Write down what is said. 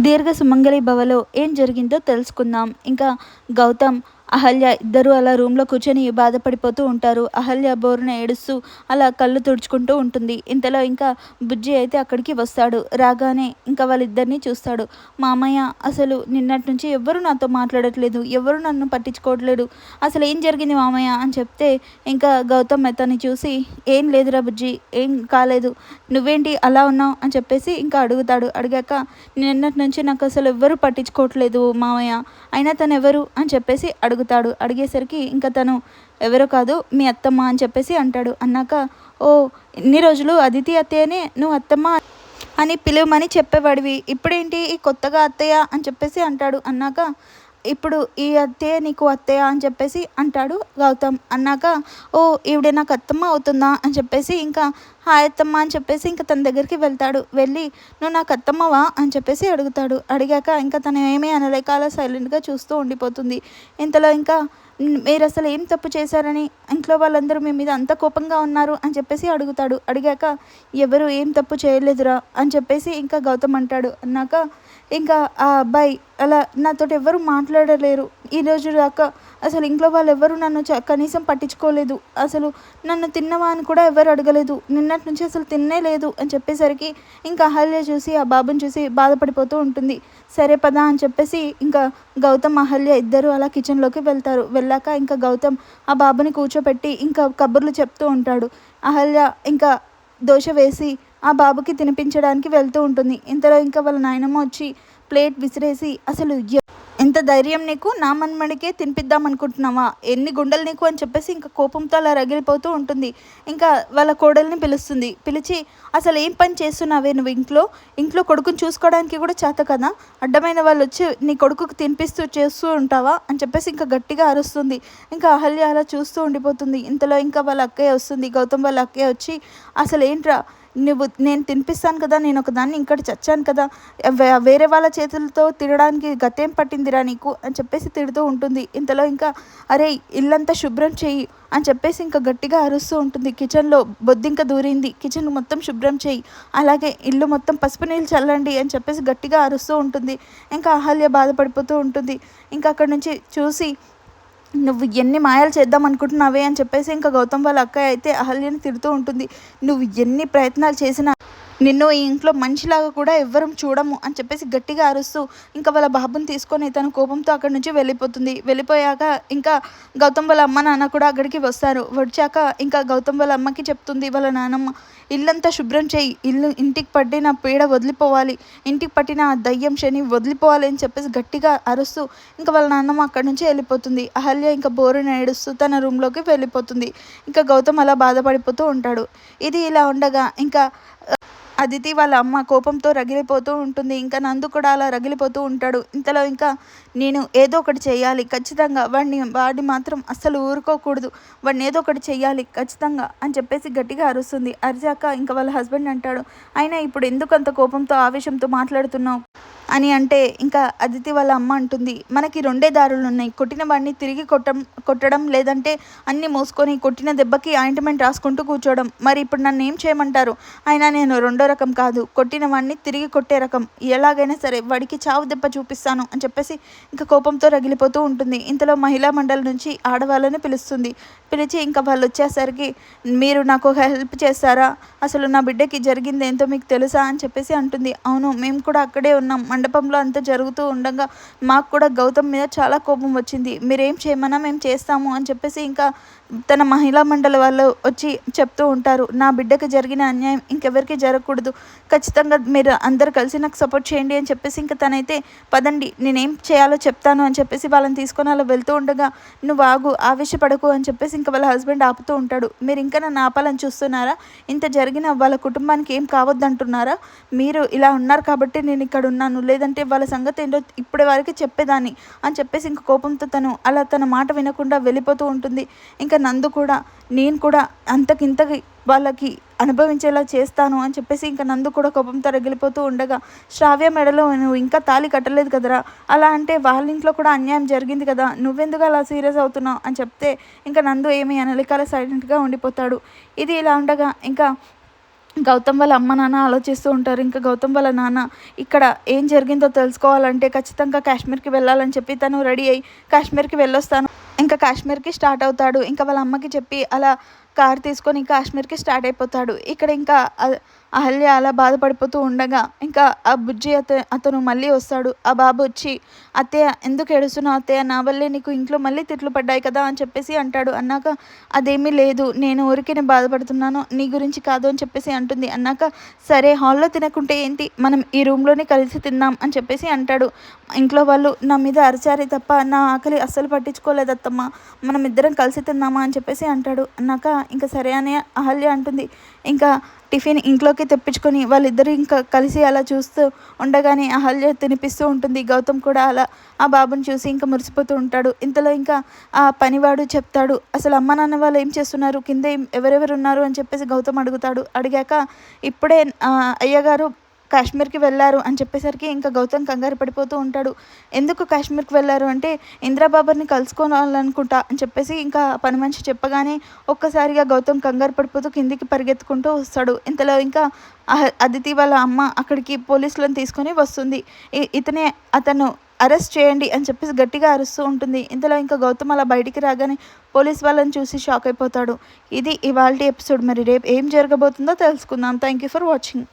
దీర్ఘ సుమంగళి భవలో ఏం జరిగిందో తెలుసుకుందాం. ఇంకా గౌతమ్ అహల్య ఇద్దరు అలా రూమ్లో కూర్చొని బాధపడిపోతూ ఉంటారు. అహల్య బోరున ఏడుస్తూ అలా కళ్ళు తుడుచుకుంటూ ఉంటుంది. ఇంతలో ఇంకా బుజ్జి అయితే అక్కడికి వస్తాడు. రాగానే ఇంకా వాళ్ళిద్దరిని చూస్తాడు. మామయ్య అసలు నిన్నటి నుంచి ఎవ్వరు నాతో మాట్లాడట్లేదు. ఎవరు నన్ను పట్టించుకోవట్లేదు. అసలు ఏం జరిగింది మామయ్య? అని చెప్తే ఇంకా గౌతమ్ అతన్ని చూసి ఏం లేదురా బుజ్జి ఏం కాలేదు. నువ్వేంటి అలా ఉన్నావు? అని చెప్పేసి ఇంకా అడుగుతాడు. అడిగాక నిన్నటి నుంచి నాకు అసలు ఎవ్వరు పట్టించుకోవట్లేదు మామయ్య. అయినా తను ఎవరు అని చెప్పేసి అడుగుతాడు. అడిగేసరికి ఇంకా తను ఎవరో కాదు మీ అత్తమ్మ అని చెప్పేసి అంటాడు. అన్నాక ఓ ఇన్ని రోజులు అదితి అత్తయ్యనే నువ్వు అత్తమ్మ అని పిలువమని చెప్పేవాడివి. ఇప్పుడేంటి ఈ కొత్తగా అత్తయ్య అని చెప్పేసి అంటాడు. అన్నాక ఇప్పుడు ఈ అత్తే నీకు అత్తయ్య అని చెప్పేసి అంటాడు గౌతమ్. అన్నాక ఓ ఈవిడ నాకు అత్తమ్మ అవుతుందా? అని చెప్పేసి ఇంకా హాయ్ అత్తమ్మ అని చెప్పేసి ఇంకా తన దగ్గరికి వెళ్తాడు. వెళ్ళి నువ్వు నాకు అత్తమ్మవా? అని చెప్పేసి అడుగుతాడు. అడిగాక ఇంకా తను ఏమీ అనలేక అలా సైలెంట్గా చూస్తూ ఉండిపోతుంది. ఇంతలో ఇంకా మీరు అసలు ఏం తప్పు చేశారని? ఇంట్లో వాళ్ళందరూ మీ మీద అంత కోపంగా ఉన్నారు అని చెప్పేసి అడుగుతాడు. అడిగాక ఎవరు ఏం తప్పు చేయలేదురా అని చెప్పేసి ఇంకా గౌతమ్ అంటాడు. అన్నాక ఇంకా ఆ అబ్బాయి అలా నాతో ఎవరు మాట్లాడలేరు. ఈరోజు దాకా అసలు ఇంట్లో వాళ్ళు ఎవరు నన్ను కనీసం పట్టించుకోలేదు. అసలు నన్ను తిన్నవా అని కూడా ఎవరు అడగలేదు. నిన్నటి నుంచి అసలు తిన్నే లేదు అని చెప్పేసరికి ఇంకా అహల్య చూసి ఆ బాబుని చూసి బాధపడిపోతూ ఉంటుంది. సరే పదా అని చెప్పేసి ఇంకా గౌతమ్ అహల్య ఇద్దరు అలా కిచెన్లోకి వెళ్తారు. వెళ్ళాక ఇంకా గౌతమ్ ఆ బాబుని కూర్చోపెట్టి ఇంకా కబుర్లు చెప్తూ ఉంటాడు. అహల్య ఇంకా దోశ వేసి ఆ బాబుకి తినిపించడానికి వెళ్తూ ఉంటుంది. ఇంతలో ఇంకా వాళ్ళ నాయనమ్మ వచ్చి ప్లేట్ విసిరేసి అసలు ఎంత ధైర్యం నీకు? నా మన్మడికే తినిపిద్దాం అనుకుంటున్నావా ఎన్ని గుండెలు నీకు అని చెప్పేసి ఇంకా కోపంతో అలా రగిలిపోతూ ఉంటుంది. ఇంకా వాళ్ళ కోడల్ని పిలుస్తుంది. పిలిచి అసలు ఏం పని చేస్తున్నావే నువ్వు ఇంట్లో? ఇంట్లో కొడుకుని చూసుకోవడానికి కూడా చేత కదా? అడ్డమైన వాళ్ళు వచ్చి నీ కొడుకుకి తినిపిస్తూ చేస్తూ ఉంటావా? అని చెప్పేసి ఇంకా గట్టిగా అరుస్తుంది. ఇంకా అహల్య అలా చూస్తూ ఉండిపోతుంది. ఇంతలో ఇంకా వాళ్ళ అక్కయ్య వస్తుంది. గౌతమ్ వాళ్ళ అక్కయ్య వచ్చి అసలు ఏంట్రా? నువ్వు నేను తినిపిస్తాను కదా నేను ఒకదాన్ని ఇంకటి చచ్చాను కదా వేరే వాళ్ళ చేతులతో తినడానికి గతేం పట్టిందిరా నీకు? అని చెప్పేసి తిడుతూ ఉంటుంది. ఇంతలో ఇంకా అరే ఇల్లంతా శుభ్రం చెయ్యి అని చెప్పేసి ఇంకా గట్టిగా అరుస్తూ ఉంటుంది. కిచెన్లో బొద్దింక దూరింది. కిచెన్ మొత్తం శుభ్రం చేయి. అలాగే ఇల్లు మొత్తం పసుపు నీళ్ళు చల్లండి అని చెప్పేసి గట్టిగా అరుస్తూ ఉంటుంది. ఇంకా అహల్య బాధపడిపోతూ ఉంటుంది. ఇంకా అక్కడ నుంచి చూసి నువ్వు ఎన్ని మాయలు చేద్దాం అనుకుంటున్నావే అని చెప్పేసి ఇంకా గౌతమ్ వాళ్ళ అక్క అయితే అహల్యని తిడుతూ ఉంటుంది. నువ్వు ఎన్ని ప్రయత్నాలు చేసినా నిన్ను ఈ ఇంట్లో మనిషిలాగా కూడా ఎవ్వరం చూడము అని చెప్పేసి గట్టిగా అరుస్తూ ఇంకా వాళ్ళ బాబుని తీసుకొని తన కోపంతో అక్కడి నుంచి వెళ్ళిపోతుంది. వెళ్ళిపోయాక ఇంకా గౌతమ్ వాళ్ళ అమ్మ నాన్న కూడా అక్కడికి వస్తారు. వచ్చాక ఇంకా గౌతమ్ వాళ్ళ అమ్మకి చెప్తుంది వాళ్ళ నాన్నమ్మ ఇల్లంతా శుభ్రం చేయి. ఇల్లు ఇంటికి పట్టిన పీడ వదిలిపోవాలి. ఇంటికి పట్టిన ఆ దయ్యం శని వదిలిపోవాలి అని చెప్పేసి గట్టిగా అరుస్తూ ఇంకా వాళ్ళ నాన్నమ్మ అక్కడి నుంచి వెళ్ళిపోతుంది. అహల్య ఇంకా బోరుని ఏడుస్తూ తన రూమ్లోకి వెళ్ళిపోతుంది. ఇంకా గౌతమ్ అలా బాధపడిపోతూ ఉంటాడు. ఇది ఇలా ఉండగా ఇంకా అదితి వాళ్ళ అమ్మ కోపంతో రగిలిపోతూ ఉంటుంది. ఇంకా నందు కూడా అలా రగిలిపోతూ ఉంటాడు. ఇంతలో ఇంకా నేను ఏదో ఒకటి చేయాలి ఖచ్చితంగా వాడిని వాడిని మాత్రం అస్సలు ఊరుకోకూడదు. వాడిని ఏదో ఒకటి చేయాలి ఖచ్చితంగా అని చెప్పేసి గట్టిగా అరుస్తుంది. అరిచాక ఇంకా వాళ్ళ హస్బెండ్ అంటాడు అయినా ఇప్పుడు ఎందుకు అంత కోపంతో ఆవేశంతో మాట్లాడుతున్నావు? అని అంటే ఇంకా అదితి వాళ్ళ అమ్మ అంటుంది మనకి రెండే దారులు ఉన్నాయి. కొట్టిన వాడిని తిరిగి కొట్టడం కొట్టడం లేదంటే అన్నీ మోసుకొని కొట్టిన దెబ్బకి ఆయింట్మెంట్ రాసుకుంటూ కూర్చోవడం. మరి ఇప్పుడు నన్ను ఏం చేయమంటారు? అయినా నేను రెండో రకం కాదు. కొట్టిన వాడిని తిరిగి కొట్టే రకం. ఎలాగైనా సరే వాడికి చావు దెబ్బ చూపిస్తాను అని చెప్పేసి ఇంకా కోపంతో రగిలిపోతూ ఉంటుంది. ఇంతలో మహిళా మండలి నుంచి ఆడవాళ్ళని పిలుస్తుంది. పిలిచి ఇంకా వాళ్ళు వచ్చేసరికి మీరు నాకు హెల్ప్ చేస్తారా అసలు నా బిడ్డకి జరిగింది ఏంటో మీకు తెలుసా? అని చెప్పేసి అంటుంది. అవును మేము కూడా అక్కడే ఉన్నాం. మండపంలో అంతా జరుగుతూ ఉండగా మాకు కూడా గౌతమ్ మీద చాలా కోపం వచ్చింది. మీరేం చేయమన్నా మేము చేస్తాము అని చెప్పేసి ఇంకా తన మహిళా మండలి వాళ్ళు వచ్చి చెప్తూ ఉంటారు. నా బిడ్డకు జరిగిన అన్యాయం ఇంకెవరికి జరగకూడదు. ఖచ్చితంగా మీరు అందరు కలిసి నాకు సపోర్ట్ చేయండి అని చెప్పేసి ఇంకా తనైతే పదండి నేనేం చేయాలో చెప్తాను అని చెప్పేసి వాళ్ళని తీసుకొని అలా వెళ్తూ ఉండగా నువ్వు ఆగు ఆవేశపడకు అని చెప్పేసి ఇంకా వాళ్ళ హస్బెండ్ ఆపుతూ ఉంటాడు. మీరు ఇంకా నన్ను ఆపాలని చూస్తున్నారా? ఇంత జరిగిన వాళ్ళ కుటుంబానికి ఏం కావద్దంటున్నారా? మీరు ఇలా ఉన్నారు కాబట్టి నేను ఇక్కడ ఉన్నాను. లేదంటే వాళ్ళ సంగతి ఏంటో ఇప్పటి వరకు చెప్పేదాన్ని అని చెప్పేసి ఇంక కోపంతో తను అలా తన మాట వినకుండా వెళ్ళిపోతూ ఉంటుంది. ఇంకా నందు కూడా నేను కూడా అంతకింతకి వాళ్ళకి అనుభవించేలా చేస్తాను అని చెప్పేసి ఇంకా నందు కూడా కోపంతో రగిలిపోతూ ఉండగా శ్రావ్య మెడలో నువ్వు ఇంకా తాళి కట్టలేదు కదరా? అలా అంటే వాళ్ళ ఇంట్లో కూడా అన్యాయం జరిగింది కదా? నువ్వెందుకు అలా సీరియస్ అవుతున్నావు? అని చెప్తే ఇంకా నందు ఏమి అనలికాల సైలెంట్గా ఉండిపోతాడు. ఇది ఇలా ఉండగా ఇంకా గౌతమ్ వాళ్ళ అమ్మ నాన్న ఆలోచిస్తూ ఉంటారు. ఇంకా గౌతమ్ వాళ్ళ నాన్న ఇక్కడ ఏం జరిగిందో తెలుసుకోవాలంటే ఖచ్చితంగా కాశ్మీర్కి వెళ్ళాలని చెప్పి తను రెడీ అయ్యి కాశ్మీర్కి వెళ్ళొస్తాను. ఇంకా కాశ్మీర్కి స్టార్ట్ అవుతాడు. ఇంకా వాళ్ళ అమ్మకి చెప్పి అలా కార్ తీసుకొని కాశ్మీర్కి స్టార్ట్ అయిపోతాడు. ఇక్కడ ఇంకా అహల్య అలా బాధపడిపోతూ ఉండగా ఇంకా ఆ బుజ్జి అత అతను మళ్ళీ వస్తాడు. ఆ బాబు వచ్చి అత్తయ్య ఎందుకు ఏడుస్తున్నావు అత్తయ్య? నా వల్లే నీకు ఇంట్లో మళ్ళీ తిట్లు పడ్డాయి కదా అని చెప్పేసి అంటాడు. అన్నాక అదేమీ లేదు. నేను ఊరికే బాధపడుతున్నాను. నీ గురించి కాదు అని చెప్పేసి అంటుంది. అన్నాక సరే హాల్లో తినకుంటే ఏంటి? మనం ఈ రూమ్లోనే కలిసి తిందాం అని చెప్పేసి అంటాడు. ఇంట్లో వాళ్ళు నా మీద అరిచారే తప్ప నా ఆకలి అస్సలు పట్టించుకోలేదు అత్తమ్మ. మనం ఇద్దరం కలిసి తిందామా అని చెప్పేసి అంటాడు. అన్నాక ఇంకా సరే అనే అహల్య అంటుంది. ఇంకా టిఫిన్ ఇంట్లోకి తెప్పించుకొని వాళ్ళిద్దరూ ఇంకా కలిసి అలా చూస్తూ ఉండగానే అహల్య తినిపిస్తూ ఉంటుంది. గౌతమ్ కూడా అలా ఆ బాబుని చూసి ఇంకా మురిసిపోతూ ఉంటాడు. ఇంతలో ఇంకా ఆ పనివాడు చెప్తాడు అసలు అమ్మ నాన్న వాళ్ళు ఏం చేస్తున్నారు? కింద ఎవరెవరు ఉన్నారు? అని చెప్పేసి గౌతమ్ అడుగుతాడు. అడిగాక ఇప్పుడే అయ్యగారు కాశ్మీర్కి వెళ్ళారు అని చెప్పేసరికి ఇంకా గౌతమ్ కంగారు పడిపోతూ ఉంటాడు. ఎందుకు కాశ్మీర్కి వెళ్ళారు అంటే ఇంద్రబాబర్ని కలుసుకోవాలనుకుంటా అని చెప్పేసి ఇంకా పని మనిషి చెప్పగానే ఒక్కసారిగా గౌతమ్ కంగారు పడిపోతూ కిందికి పరిగెత్తుకుంటూ వస్తాడు. ఇంతలో ఇంకా అదితి వాళ్ళ అమ్మ అక్కడికి పోలీసులను తీసుకొని వస్తుంది. ఇతనే అతను అరెస్ట్ చేయండి అని చెప్పేసి గట్టిగా అరుస్తూ ఉంటుంది. ఇంతలో ఇంకా గౌతమ్ అలా బయటికి రాగానే పోలీస్ వాళ్ళని చూసి షాక్ అయిపోతాడు. ఇది ఇవాళ ఎపిసోడ్. మరి రేపు ఏం జరగబోతుందో తెలుసుకుందాం. Thank you for watching.